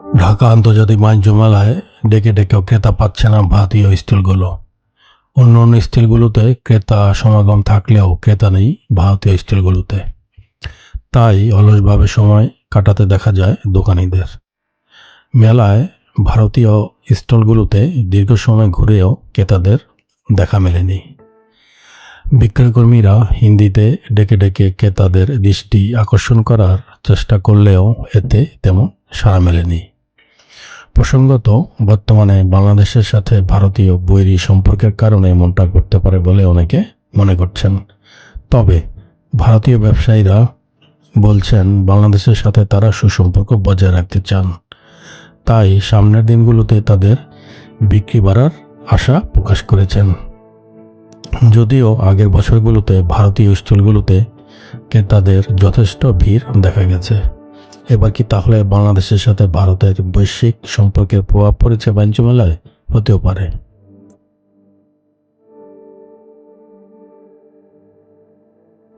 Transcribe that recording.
ঢাকা আন্তর্জাতিক বাণিজ্য মেলায় ডেকে ডেকেও ক্রেতা পাচ্ছে না ভারতীয় স্টিলগুলো। অন্য অন্য স্টিলগুলোতে ক্রেতা সমাগম থাকলেও ক্রেতা নেই ভারতীয় স্টিলগুলোতে। তাই অলসভাবে সময় কাটাতে দেখা যায় দোকানিদের। মেলায় ভারতীয় স্টলগুলোতে দীর্ঘ সময় ঘুরেও ক্রেতাদের দেখা মেলেনি। বিক্রয়কর্মীরা হিন্দিতে ডেকে ডেকে ক্রেতাদের দৃষ্টি আকর্ষণ করার চেষ্টা করলেও এতে তেমন সাড়া মেলেনি। প্রসঙ্গত, বর্তমানে বাংলাদেশের সাথে ভারতীয় বৈরী সম্পর্কের কারণে এমনটা করতে পারে বলে অনেকে মনে করছেন। তবে, ভারতীয় ব্যবসায়ীরা বলছেন, বাংলাদেশের সাথে তারা সুসম্পর্ক বজায় রাখতে চান। তাই সামনের দিনগুলোতে তাদের বিক্রি বাড়ার আশা প্রকাশ করেছেন। যদিও আগের বছরগুলোতে, ভারতীয় স্টলগুলোতে ক্রেতাদের যথেষ্ট ভিড় দেখা গেছে। এবার কি তাহলে বাংলাদেশের সাথে ভারতের বৈশ্বিক সম্পর্কের প্রভাব পড়েছে বাণিজ্য মেলায়? হতেও পারে।